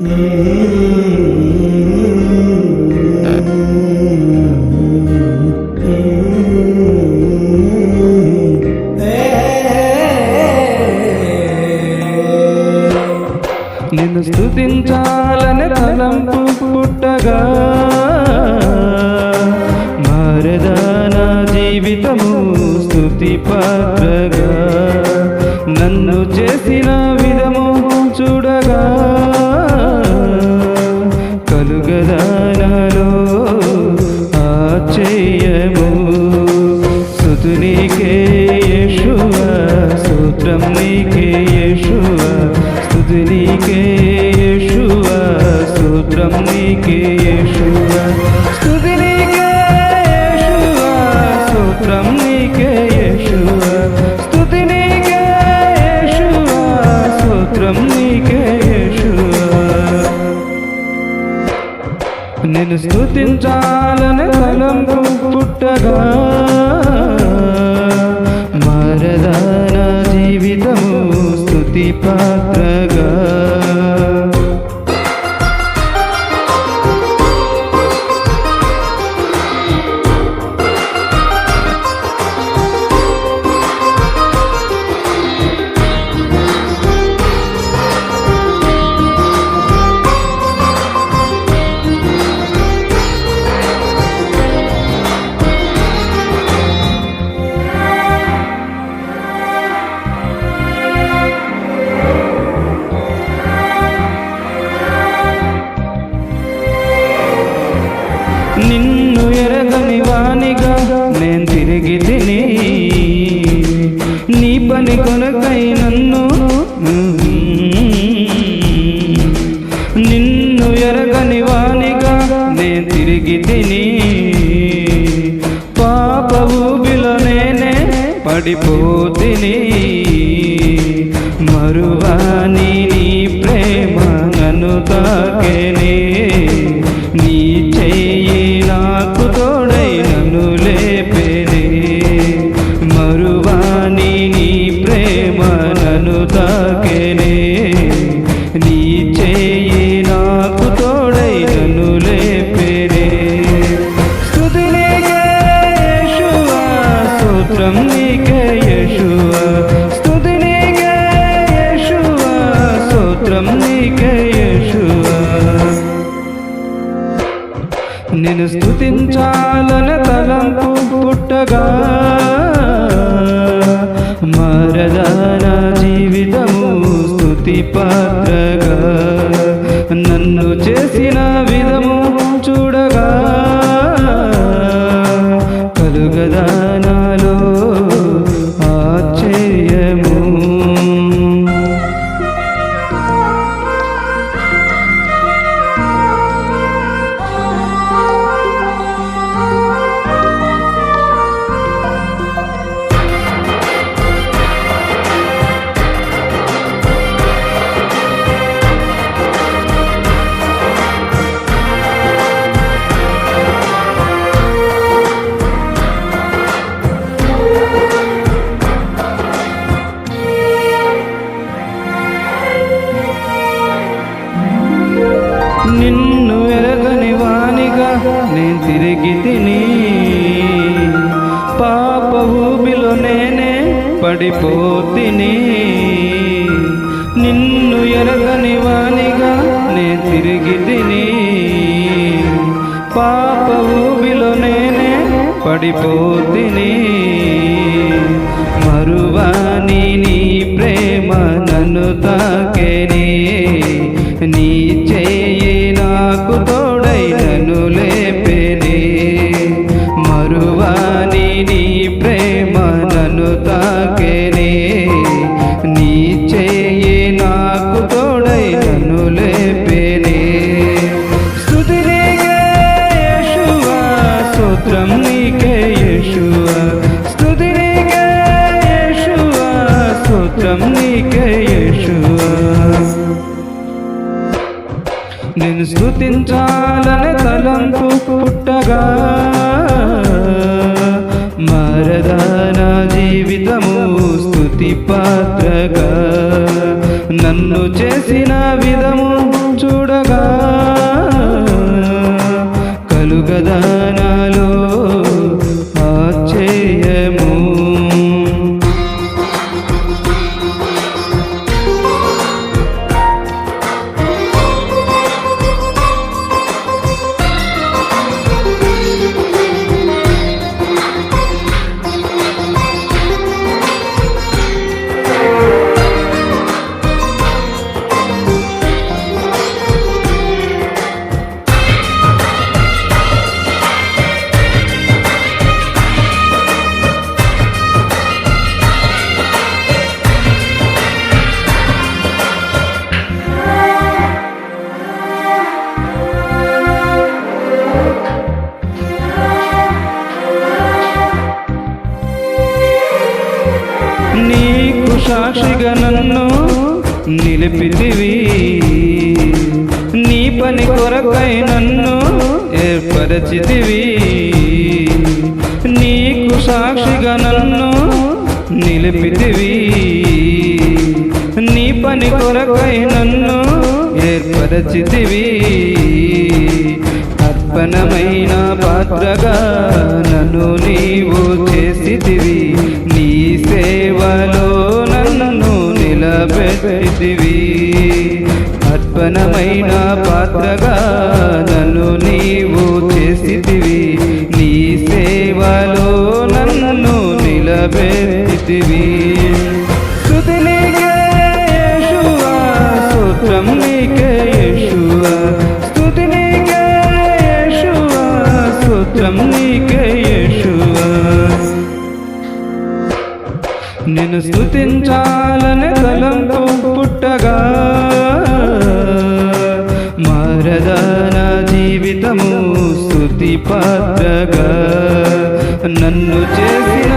నిన్ను స్థుతించాలని తలంపు పుట్టగా మారదా నా జీవితము స్థుతి పాత్రగా. నన్ను చేసిన విధము నీకే యేషువా స్తోత్రం నీకే యేషువా స్తుతి నీకే యేషువా స్తోత్రం నీకే యేషువా స్తుతి నీకే యేషువా స్తోత్రం నీకే యేషువా స్తుతి నీకే యేషువా స్తోత్రం నీకే యేషువా నేను స్థుతించాలని తలంపు పుట్టగా పడిపోతిని మరువాని నీ ప్రేమ నన్ను తాకేనే నీ చెయ్యి నాకు తోడు నిన్ను స్థుతించాలన తలంపు పుట్టగా మారదా నా జీవితము స్థుతి పాత్రగా నిన్ను ఎరగని వానిగా నేను తిరిగి తిని పాప ఊబిలో నేనే పడిపోతిని. నిన్ను ఎరగని వానిగా నేను తిరిగి తిని పాప ఊబిలో నేనే పడిపోతిని. నేను స్థుతించాలని తలంపు పుట్టగా మారదా నా జీవితము స్థుతి పాత్రగా నన్ను చేసిన విధము చూడగా సాక్షిగా నన్ను నిలిపితివి. నీ పని కొరకై నన్ను ఏర్పరచితివి. నీకు సాక్షిగా నన్ను నిలిపితివి. నీ పని కొరకై నన్ను ఏర్పరచితివి. అర్పణమైన పాత్రగా నన్ను నీవు చేసితివి. నీ సేవలో నిలబెట్టితివి అర్పణమైన పాత్రగా నన్ను నీవు చేసితివి. నీ సేవలో నన్ను నిలబెట్టితివి. నిన్ను స్తుతించాలని తలంతో పుట్టగా మారదాన జీవితము స్థుతి పాత్రగా. నన్ను చేసిన